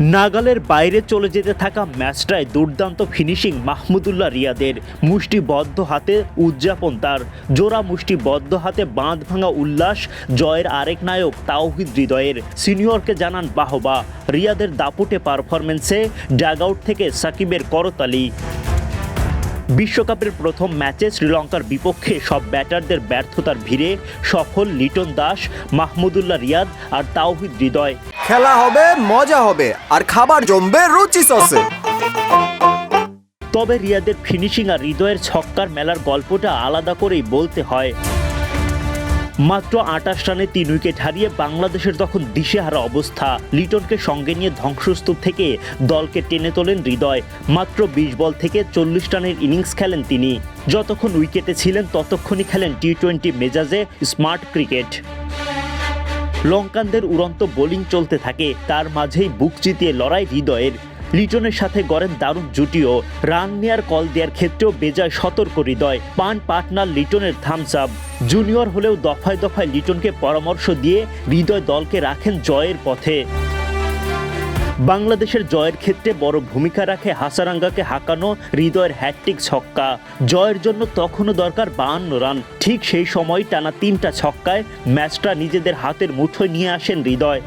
নাগালের বাইরে চলে যেতে থাকা ম্যাচটায় দুর্দান্ত ফিনিশিং মাহমুদুল্লাহ রিয়াদের। মুষ্টিবদ্ধ হাতে উদযাপন তার। জোড়া মুষ্টিবদ্ধ হাতে বাঁধ ভাঙা উল্লাস, জয়ের আরেক নায়ক তাওহিদ হৃদয়ের। সিনিয়রকে জানান বাহবা। রিয়াদের দাপুটে পারফরমেন্সে ড্যাগআউট থেকে সাকিবের করতালি। বিশ্বকাপের প্রথম ম্যাচে শ্রীলঙ্কার বিপক্ষে সব ব্যাটারদের ব্যর্থতার ভিড়ে সফল লিটন দাস মাহমুদুল্লাহ রিয়াদ আর তাওহিদ হৃদয়। খেলা হবে মজা হবে আর খাবার জমবে রুচি সসে। তবে রিয়াদের ফিনিশিং আর হৃদয়ের ছক্কার মেলার গল্পটা আলাদা করেই বলতে হয়। মাত্র আটাশ রানে তিন উইকেট হারিয়ে বাংলাদেশের তখন দিশেহারা অবস্থা। লিটনকে সঙ্গে নিয়ে ধ্বংসস্তূপ থেকে দলকে টেনে তোলেন হৃদয়। মাত্র বিশ বল থেকে চল্লিশ রানের ইনিংস খেলেন তিনি। যতক্ষণ উইকেটে ছিলেন, ততক্ষণই খেলেন টি টোয়েন্টি মেজাজে স্মার্ট ক্রিকেট। লঙ্কানদের উড়ন্ত বোলিং চলতে থাকে, তার মাঝেই বুক চিতিয়ে লড়াই হৃদয়ের। লিটনের সাথে গড়েন দারুণ জুটিও। রান নেয়ার কল দেওয়ার ক্ষেত্রেও বেজায় সতর্ক হৃদয়। পান পার্টনার লিটনের থামস আপ জুনিয়র হলেও দফায় দফায় লিটনকে পরামর্শ দিয়ে হৃদয় দলকে রাখেন জয়ের পথে। বাংলাদেশের জয়ের ক্ষেত্রে বড় ভূমিকা রাখে হাসারাঙ্গাকে হাঁকানো হৃদয়ের হ্যাট্রিক ছক্কা। জয়ের জন্য তখনও দরকার বাহান্ন রান। ঠিক সেই সময় টানা তিনটা ছক্কায় ম্যাচটা নিজেদের হাতের মুঠোয় নিয়ে আসেন হৃদয়।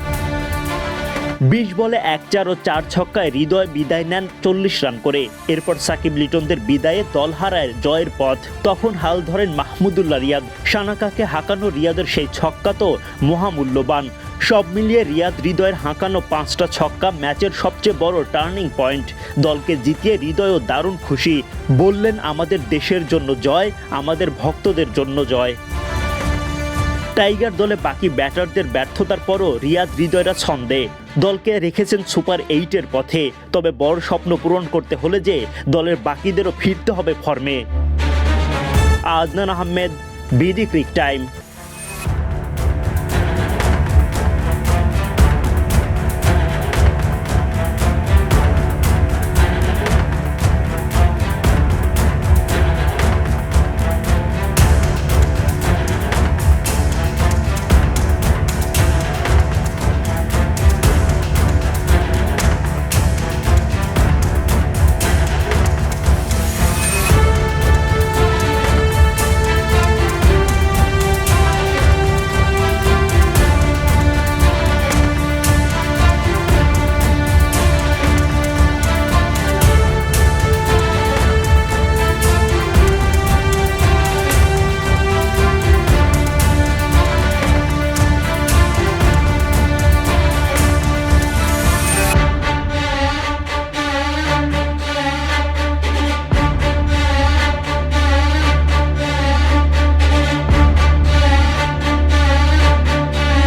বিশ বলে এক চার ও চার ছক্কায় হৃদয় বিদায় নেন চল্লিশ রান করে। এরপর সাকিব লিটনদের বিদায়ে দল হারায় জয়ের পথ। তখন হাল ধরেন মাহমুদুল্লাহ রিয়াদ। সানাকাকে হাঁকানো রিয়াদের সেই ছক্কা তো মহামূল্যবান। সব মিলিয়ে রিয়াদ হৃদয়ের হাঁকানো পাঁচটা ছক্কা ম্যাচের সবচেয়ে বড় টার্নিং পয়েন্ট। দলকে জিতিয়ে হৃদয়ও দারুণ খুশি। বললেন, আমাদের দেশের জন্য জয়, আমাদের ভক্তদের জন্য জয়। টাইগার দলে বাকি ব্যাটারদের ব্যর্থতার পরও রিয়াদ হৃদয়রা ছন্দে। দলকে রেখেছেন সুপার এইটের পথে। তবে বড় স্বপ্ন পূরণ করতে হলে যে দলের বাকিদেরও ফিরতে হবে ফর্মে। Aznan Ahmed, BD crick time.